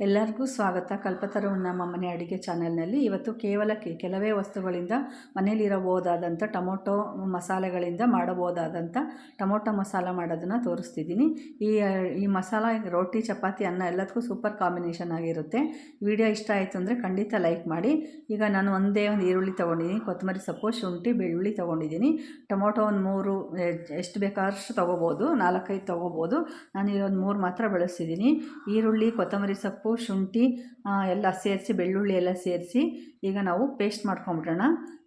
ಎಲ್ಲರಿಗೂ ಸ್ವಾಗತ. ಕಲ್ಪತರು ನಮ್ಮ ಮನೆ ಅಡುಗೆ ಚಾನೆಲ್ನಲ್ಲಿ. ಇವತ್ತು ಕೇವಲ ಕೆಲವೇ ವಸ್ತುಗಳಿಂದ ಮನೇಲಿರಬಹುದಾದಂಥ ಟೊಮೊಟೊ ಮಸಾಲೆಗಳಿಂದ ಮಾಡಬಹುದಾದಂಥ ಟೊಮೊಟೊ ಮಸಾಲ ಮಾಡೋದನ್ನು ತೋರಿಸ್ತಿದ್ದೀನಿ. ಈ ಈ ಮಸಾಲ, ರೋಟಿ, ಚಪಾತಿ, ಅನ್ನ ಎಲ್ಲದಕ್ಕೂ ಸೂಪರ್ ಕಾಂಬಿನೇಷನ್ ಆಗಿರುತ್ತೆ. ವಿಡಿಯೋ ಇಷ್ಟ ಆಯಿತು ಅಂದರೆ ಖಂಡಿತ ಲೈಕ್ ಮಾಡಿ. ಈಗ ನಾನು ಒಂದೇ ಒಂದು ಈರುಳ್ಳಿ ತೊಗೊಂಡಿದ್ದೀನಿ. ಕೊತ್ತಂಬರಿ ಸೊಪ್ಪು, ಶುಂಠಿ, ಬೆಳ್ಳುಳ್ಳಿ ತೊಗೊಂಡಿದ್ದೀನಿ. ಟೊಮೊಟೊ ಒಂದು ಮೂರು, ಎಷ್ಟು ಬೇಕಾದಷ್ಟು ತೊಗೋಬೋದು. ನಾಲ್ಕೈದು ತೊಗೋಬೋದು. ನಾನು ಒಂದು ಮೂರು ಮಾತ್ರ ಬಳಸ್ತಿದ್ದೀನಿ. ಈರುಳ್ಳಿ, ಕೊತ್ತಂಬರಿ ಸೊಪ್ಪು ಶುಂಠಿ ಎಲ್ಲ ಸೇರಿಸಿ ಬೆಳ್ಳುಳ್ಳಿ ಎಲ್ಲ ಸೇರಿಸಿ ಈಗ ನಾವು ಪೇಸ್ಟ್ ಮಾಡ್ಕೊಂಬಿಡೋಣ.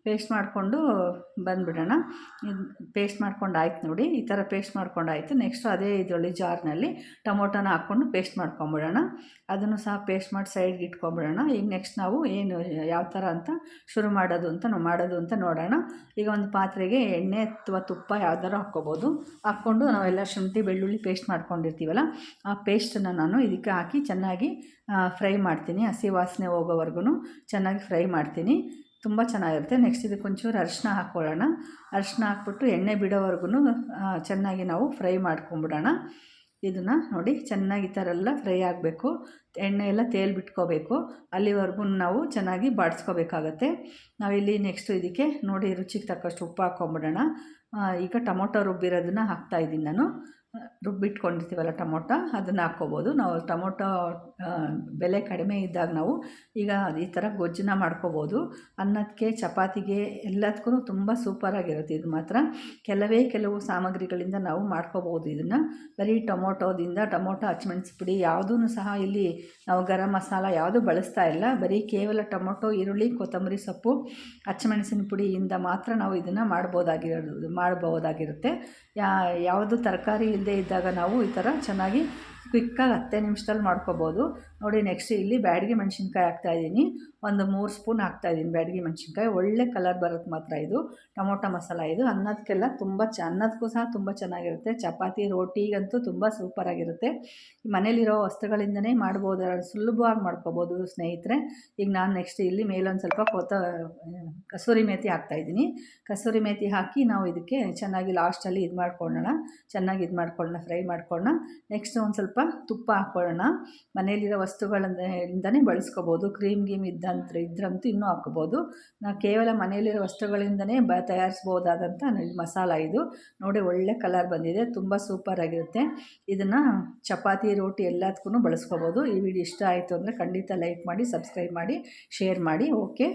ಪೇಸ್ಟ್ ಮಾಡಿಕೊಂಡು ಬಂದುಬಿಡೋಣ. ಇದು ಪೇಸ್ಟ್ ಮಾಡ್ಕೊಂಡು ಆಯ್ತು ನೋಡಿ, ಈ ಥರ ಪೇಸ್ಟ್ ಮಾಡ್ಕೊಂಡು ಆಯಿತು. ನೆಕ್ಸ್ಟು ಅದೇ ಇದರಲ್ಲಿ ಜಾರ್ನಲ್ಲಿ ಟೊಮೊಟೊನ ಹಾಕ್ಕೊಂಡು ಪೇಸ್ಟ್ ಮಾಡ್ಕೊಂಬಿಡೋಣ. ಅದನ್ನು ಸಹ ಪೇಸ್ಟ್ ಮಾಡಿ ಸೈಡ್ಗೆ ಇಟ್ಕೊಂಬಿಡೋಣ. ಈಗ ನೆಕ್ಸ್ಟ್ ನಾವು ಏನು, ಯಾವ ಥರ ಅಂತ ಶುರು ಮಾಡೋದು ಅಂತ ಮಾಡೋದು ಅಂತ ನೋಡೋಣ. ಈಗ ಒಂದು ಪಾತ್ರೆಗೆ ಎಣ್ಣೆ ಅಥವಾ ತುಪ್ಪ ಯಾವ್ದಾರು ಹಾಕ್ಕೋಬೋದು. ಹಾಕ್ಕೊಂಡು ನಾವೆಲ್ಲ ಶುಂಠಿ, ಬೆಳ್ಳುಳ್ಳಿ ಪೇಸ್ಟ್ ಮಾಡ್ಕೊಂಡಿರ್ತೀವಲ್ಲ, ಆ ಪೇಸ್ಟನ್ನು ನಾನು ಇದಕ್ಕೆ ಹಾಕಿ ಚೆನ್ನಾಗಿ ಫ್ರೈ ಮಾಡ್ತೀನಿ. ಹಸಿ ವಾಸನೆ ಹೋಗೋವರೆಗೂ ಚೆನ್ನಾಗಿ ಫ್ರೈ ಮಾಡ್ತೀನಿ. ತುಂಬ ಚೆನ್ನಾಗಿರುತ್ತೆ. ನೆಕ್ಸ್ಟ್ ಇದಕ್ಕೆ ಒಂಚೂರು ಅರಿಶಿನ ಹಾಕ್ಕೊಳ್ಳೋಣ. ಅರಿಶಿನ ಹಾಕ್ಬಿಟ್ಟು ಎಣ್ಣೆ ಬಿಡೋವರೆಗೂ ಚೆನ್ನಾಗಿ ನಾವು ಫ್ರೈ ಮಾಡ್ಕೊಂಬಿಡೋಣ. ಇದನ್ನು ನೋಡಿ, ಚೆನ್ನಾಗಿ ಈ ಥರ ಎಲ್ಲ ಫ್ರೈ ಆಗಬೇಕು. ಎಣ್ಣೆ ಎಲ್ಲ ತೇಲ್ ಬಿಟ್ಕೋಬೇಕು. ಅಲ್ಲಿವರೆಗೂ ನಾವು ಚೆನ್ನಾಗಿ ಬಾಡಿಸ್ಕೋಬೇಕಾಗತ್ತೆ. ನಾವಿಲ್ಲಿ ನೆಕ್ಸ್ಟು ಇದಕ್ಕೆ ನೋಡಿ, ರುಚಿಗೆ ತಕ್ಕಷ್ಟು ಉಪ್ಪು ಹಾಕ್ಕೊಂಬಿಡೋಣ. ಈಗ ಟೊಮೊಟೊ ರುಬ್ಬಿರೋದನ್ನು ಹಾಕ್ತಾಯಿದ್ದೀನಿ ನಾನು. ರುಬ್ಬಿಟ್ಕೊಂಡಿರ್ತೀವಲ್ಲ ಟೊಮೊಟೊ, ಅದನ್ನು ಹಾಕ್ಕೋಬೋದು. ನಾವು ಟೊಮೊಟೊ ಬೆಲೆ ಕಡಿಮೆ ಇದ್ದಾಗ ನಾವು ಈಗ ಈ ಥರ ಗೊಜ್ಜನ್ನ ಮಾಡ್ಕೋಬೋದು. ಅನ್ನಕ್ಕೆ, ಚಪಾತಿಗೆ ಎಲ್ಲದಕ್ಕೂ ತುಂಬ ಸೂಪರಾಗಿರುತ್ತೆ ಇದು ಮಾತ್ರ. ಕೆಲವೇ ಕೆಲವು ಸಾಮಗ್ರಿಗಳಿಂದ ನಾವು ಮಾಡ್ಕೋಬೋದು ಇದನ್ನು. ಬರೀ ಟೊಮೊಟೊದಿಂದ ಟೊಮೊಟೊ ಹಚ್ಮೆಣ್ಸು ಪುಡಿ ಯಾವುದೂ ಸಹ ಇಲ್ಲಿ ನಾವು ಗರಂ ಮಸಾಲ ಯಾವುದು ಬಳಸ್ತಾ ಇಲ್ಲ. ಬರೀ ಕೇವಲ ಟೊಮೊಟೊ, ಈರುಳ್ಳಿ, ಕೊತ್ತಂಬರಿ ಸೊಪ್ಪು, ಹಚ್ಮೆಣಸಿನ ಪುಡಿಯಿಂದ ಮಾತ್ರ ನಾವು ಇದನ್ನು ಮಾಡ್ಬೋದಾಗಿರೋದು, ಮಾಡ್ಬೋದಾಗಿರುತ್ತೆ. ಯಾವುದು ತರಕಾರಿ ಇಲ್ಲದೇ ಇದ್ದಾಗ ನಾವು ಈ ಥರ ಚೆನ್ನಾಗಿ ಕ್ವಿಕ್ಕಾಗಿ ಹತ್ತೇ ನಿಮಿಷದಲ್ಲಿ ಮಾಡ್ಕೋಬೋದು. ನೋಡಿ ನೆಕ್ಸ್ಟ್ ಇಲ್ಲಿ ಬ್ಯಾಡಗಿ ಮೆಣಸಿನ್ಕಾಯಿ ಹಾಕ್ತಾಯಿದ್ದೀನಿ ಒಂದು ಮೂರು ಸ್ಪೂನ್ ಹಾಕ್ತಾಯಿದ್ದೀನಿ ಬ್ಯಾಡಗಿ ಮೆಣಸಿನ್ಕಾಯಿ. ಒಳ್ಳೆ ಕಲರ್ ಬರೋಕ್ಕೆ ಮಾತ್ರ ಇದು. ಟೊಮೊಟೊ ಮಸಾಲ ಇದು. ಅನ್ನದಕ್ಕೆಲ್ಲ ತುಂಬ ಚ ಅನ್ನದಕ್ಕೂ ಸಹ ತುಂಬ ಚೆನ್ನಾಗಿರುತ್ತೆ. ಚಪಾತಿ, ರೋಟಿಗಂತೂ ತುಂಬ ಸೂಪರಾಗಿರುತ್ತೆ ಮನೇಲಿರೋ ವಸ್ತುಗಳಿಂದನೇ ಮಾಡ್ಬೋದು. ಸುಲಭವಾಗಿ ಮಾಡ್ಕೋಬೋದು ಸ್ನೇಹಿತರೆ. ಈಗ ನಾನು ನೆಕ್ಸ್ಟ್ ಇಲ್ಲಿ ಮೇಲೊಂದು ಸ್ವಲ್ಪ ಕೊತ್ತ ಕಸೂರಿ ಮೇಥಿ ಹಾಕ್ತಾಯಿದ್ದೀನಿ ಕಸೂರಿ ಮೇತಿ ಹಾಕಿ ನಾವು ಇದಕ್ಕೆ ಚೆನ್ನಾಗಿ ಲಾಸ್ಟಲ್ಲಿ ಇದು ಮಾಡ್ಕೊಳ್ಳೋಣ. ಚೆನ್ನಾಗಿ ಇದು ಮಾಡ್ಕೊಳ್ಳೋಣ, ಫ್ರೈ ಮಾಡ್ಕೊಳ್ಳೋಣ. ನೆಕ್ಸ್ಟ್ ಒಂದು ಸ್ವಲ್ಪ ತುಪ್ಪ ಹಾಕ್ಕೊಳ್ಳೋಣ ಮನೇಲಿರೋ ವಸ್ತುಗಳಿಂದನೇ ಬಳಸ್ಕೋಬೋದು. ಕ್ರೀಮ್ ಗೀಮ್ ಇದ್ದಂತ ಇದ್ರಂತೂ ಇನ್ನೂ ಹಾಕ್ಕೋಬೋದು ನಾವು ಕೇವಲ ಮನೆಯಲ್ಲಿರೋ ವಸ್ತುಗಳಿಂದನೇ ಬ ತಯಾರಿಸ್ಬೋದಾದಂಥ ಮಸಾಲ ಇದು. ನೋಡಿ ಒಳ್ಳೆ ಕಲರ್ ಬಂದಿದೆ. ತುಂಬ ಸೂಪರಾಗಿರುತ್ತೆ. ಇದನ್ನು ಚಪಾತಿ, ರೋಟಿ ಎಲ್ಲದಕ್ಕೂ ಬಳಸ್ಕೋಬೋದು. ಈ ವಿಡಿಯೋ ಇಷ್ಟ ಆಯಿತು ಅಂದರೆ ಖಂಡಿತ ಲೈಕ್ ಮಾಡಿ, ಸಬ್ಸ್ಕ್ರೈಬ್ ಮಾಡಿ, ಶೇರ್ ಮಾಡಿ. ಓಕೆ?